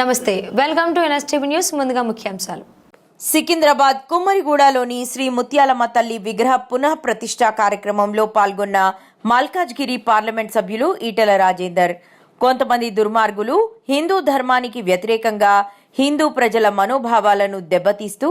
నమస్తే. Welcome to NSTV news ముందుగా ముఖ్యాంశాలు. సికింద్రాబాద్ కుమ్మరిగూడలోని శ్రీ ముత్యాలమ్మ తల్లి విగ్రహ పునః ప్రతిష్ఠా కార్యక్రమంలో పాల్గొన్న మల్కాజ్గిరి పార్లమెంట్ సభ్యులు ఈటెల రాజేందర్. కొంతమంది దుర్మార్గులు హిందూ ధర్మానికి వ్యతిరేకంగా హిందూ ప్రజల మనోభావాలను దెబ్బతీస్తూ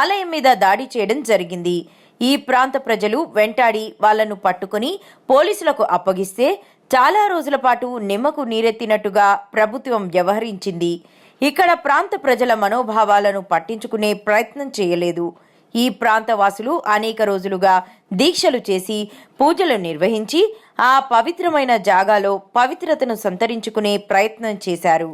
ఆలయం మీద దాడి చేయడం జరిగింది. ఈ ప్రాంత ప్రజలు వెంటాడి వాళ్ళను పట్టుకుని పోలీసులకు అప్పగిస్తే చాలా రోజుల పాటు నిమ్మకు నీరెత్తినట్టుగా ప్రభుత్వం వ్యవహరించింది. ఇక్కడ ప్రాంత ప్రజల మనోభావాలను పట్టించుకునే ప్రయత్నం చేయలేదు. ఈ ప్రాంత వాసులు అనేక రోజులుగా దీక్షలు చేసి పూజలు నిర్వహించి ఆ పవిత్రమైన జాగాలో పవిత్రతను సంతరించుకునే ప్రయత్నం చేశారు.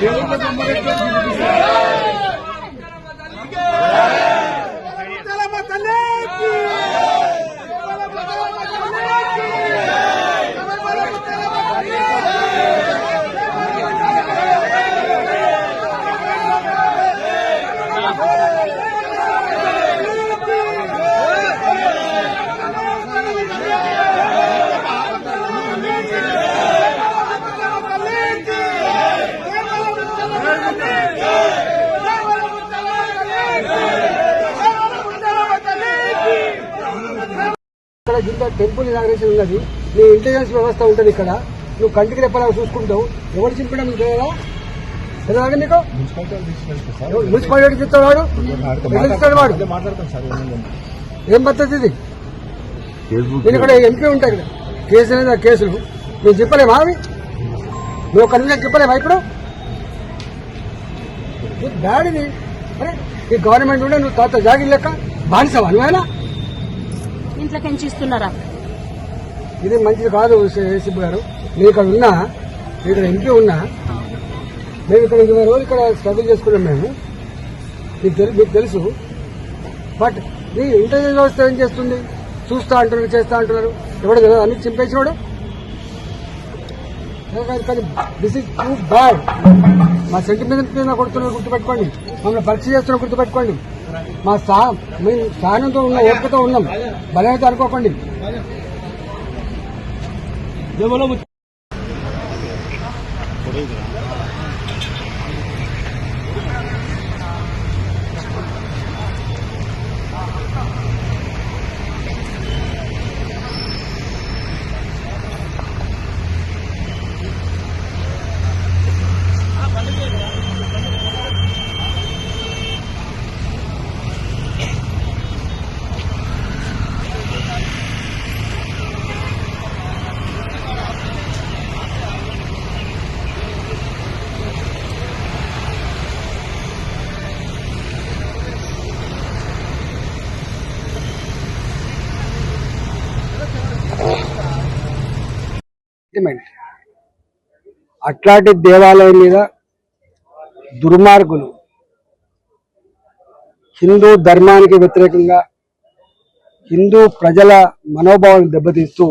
దేవుళ్ళ ఇక్కడ కింద టెంపుల్ ఇనాగ్రేషన్ ఉన్నది. నీ ఇంటెలిజెన్స్ వ్యవస్థ ఉంటుంది ఇక్కడ. నువ్వు కంటికి రెప్పలా చూసుకుంటావు. ఎవరు చింపడం నీకు తెలియదా? తెలియదా నీకు? మున్సిపాలిటీ చెప్తాడు వాడు? వాడు? ఏం పద్ధతి ఇది? నేను ఇక్కడ ఎంపీ ఉంటాయి ఇక్కడ. కేసు అనేది ఆ కేసులు. నేను చెప్పలేమా అవి? నువ్వు కన్నా చెప్పలేమా ఇప్పుడు? ఇది బ్యాడ్ ఇది అరే ఈ గవర్నమెంట్ ఉండే నువ్వు తాత జాగిరి లెక్క బానిసవా నువ్వేనా? ఇంట్లోకి ఇస్తున్నారా ఇది మంచిది కాదు ఏసీపీ గారు. నేను ఇక్కడ ఉన్నా ఇక్కడ ఎంపీ ఉన్నా మేము ఇక్కడ ఇరవై రోజులు ఇక్కడ స్ట్రగుల్ చేసుకున్నాం మేము. మీకు తెలుసు మీకు తెలుసు. బట్ మీ ఇంటర్వ్యూ వ్యవస్థ ఏం చేస్తుంది? చూస్తా అంటున్నారు చేస్తా అంటున్నారు. ఎవడు కదా అన్ని చింపేసినాడు? కానీ దిస్ ఇస్ టూ బ్యాడ్ మా సెంటిమెంట్ మీద కొడుతున్నారు గుర్తుపెట్టుకోండి. మమ్మల్ని పరీక్ష చేస్తున్నారు గుర్తుపెట్టుకోండి. మా సా మేము సహనంతో ఉన్న ఓపికతో ఉన్నాం బలమైతే అనుకోకండి సెంటిమెంట్ అట్లాంటి దేవాలయం మీద దుర్మార్గులు హిందూ ధర్మానికి వ్యతిరేకంగా హిందూ ప్రజల మనోభావాన్ని దెబ్బతీస్తూ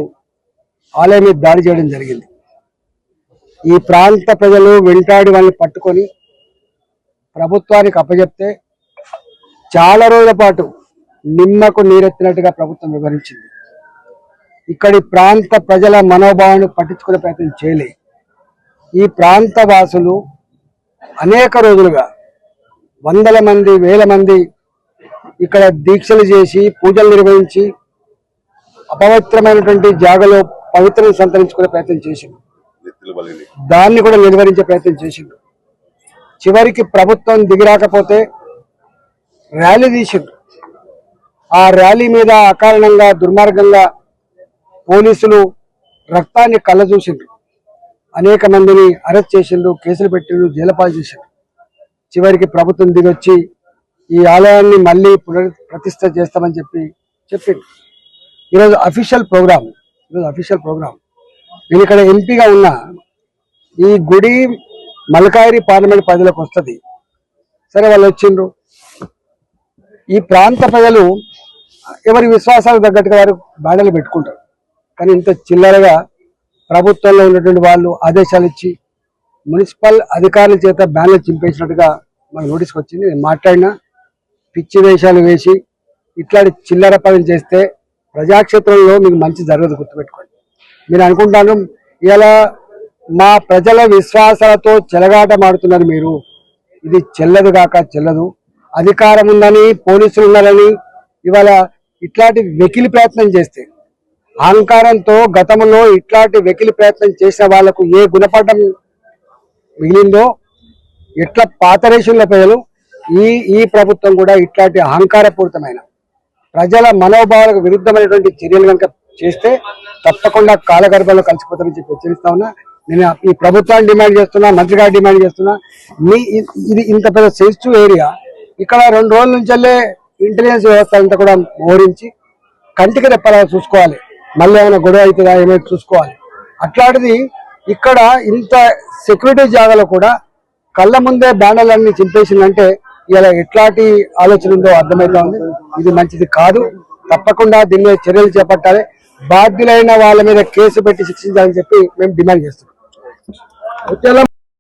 ఆలయం మీద దాడి చేయడం జరిగింది. ఈ ప్రాంత ప్రజలు వెంటాడి వాళ్ళని పట్టుకొని ప్రభుత్వానికి అప్పజెప్తే చాలా రోజుల పాటు నిమ్మకు నీరెత్తినట్టుగా ప్రభుత్వం వివరించింది ఇక్కడి ప్రాంత ప్రజల మనోభావాన్ని పట్టించుకునే ప్రయత్నం చేయలే. ఈ ప్రాంత వాసులు అనేక రోజులుగా వందల మంది వేల మంది ఇక్కడ దీక్షలు చేసి పూజలు నిర్వహించి అపవిత్రమైనటువంటి జాగలో పవిత్రను సంతరించుకునే ప్రయత్నం చేసిండు. దాన్ని కూడా నిర్వహించే ప్రయత్నం చేసిండు. చివరికి ప్రభుత్వం దిగిరాకపోతే ర్యాలీ తీసిండు. ఆ ర్యాలీ మీద అకారణంగా దుర్మార్గంగా పోలీసులు రక్తాన్ని కళ్ళజూసిండ్రు. అనేక మందిని అరెస్ట్ చేసిండ్రు కేసులు పెట్టిండ్రు జైలపాలు చేసిండ్రు. చివరికి ప్రభుత్వం దిగొచ్చి ఈ ఆలయాన్ని మళ్ళీ పునర్ ప్రతిష్ట చేస్తామని చెప్పి చెప్పింది ఈరోజు అఫీషియల్ ప్రోగ్రామ్ ఈరోజు అఫీషియల్ ప్రోగ్రామ్. నేను ఇక్కడ ఎంపీగా ఉన్న ఈ గుడి మల్కాయిరి పార్లమెంట్ పరిధిలోకి వస్తుంది. సరే వాళ్ళు వచ్చిండ్రు. ఈ ప్రాంత ప్రజలు ఎవరి విశ్వాసాలకు తగ్గట్టుగా వారు బాధలు పెట్టుకుంటారు. కానీ ఇంత చిల్లరగా ప్రభుత్వంలో ఉన్నటువంటి వాళ్ళు ఆదేశాలు ఇచ్చి మున్సిపల్ అధికారుల చేత బ్యానర్ చింపేసినట్టుగా మనకు నోటీస్కి వచ్చింది. నేను మాట్లాడినా పిచ్చి వేషాలు వేసి ఇట్లాంటి చిల్లర పనులు చేస్తే ప్రజాక్షేత్రంలో మీకు మంచి జరగదు గుర్తుపెట్టుకోండి. మీరు అనుకుంటాను ఇలా మా ప్రజల విశ్వాసాలతో చెలగాటమాడుతున్నారు మీరు. ఇది చెల్లదు కాక చెల్లదు. అధికారం ఉందని పోలీసులు ఉన్నారని ఇవాళ ఇట్లాంటి వెకిలి ప్రయత్నం చేస్తే అహంకారంతో గతంలో ఇట్లాంటి వెకిలి ప్రయత్నం చేసిన వాళ్ళకు ఏ గుణపాఠం మిగిలిందో ఇట్లా పాత రేషన్ల ప్రజలు ఈ ఈ ప్రభుత్వం కూడా ఇట్లాంటి అహంకారపూరితమైన ప్రజల మనోభావాలకు విరుద్ధమైనటువంటి చర్యలు కనుక చేస్తే తప్పకుండా కాలగర్భంలో కలిసిపోతామని చెప్పి హెచ్చరిస్తా ఉన్నా. నేను ఈ ప్రభుత్వాన్ని డిమాండ్ చేస్తున్నా మంత్రి గారు డిమాండ్ చేస్తున్నా. మీ ఇది ఇంత పెద్ద సెన్సిటివ్ ఏరియా. ఇక్కడ రెండు రోజుల నుంచెల్లే ఇంటెలిజెన్స్ వ్యవస్థ అంతా కూడా మోహరించి కంటికి రెప్పలా చూసుకోవాలి. మళ్ళీ ఏమైనా గొడవ అవుతుందా ఏమైనా చూసుకోవాలి. అట్లాంటిది ఇక్కడ ఇంత సెక్యూరిటీ జాగాలో కూడా కళ్ళ ముందే బ్యానర్లన్నీ చింపేసిందంటే ఇలా ఎట్లాంటి ఆలోచన ఉందో అర్థమవుతా ఉంది. ఇది మంచిది కాదు. తప్పకుండా దీని మీద చర్యలు చేపట్టాలి. బాధ్యులైన వాళ్ళ మీద కేసు పెట్టి శిక్షించాలని చెప్పి మేము డిమాండ్ చేస్తున్నాం.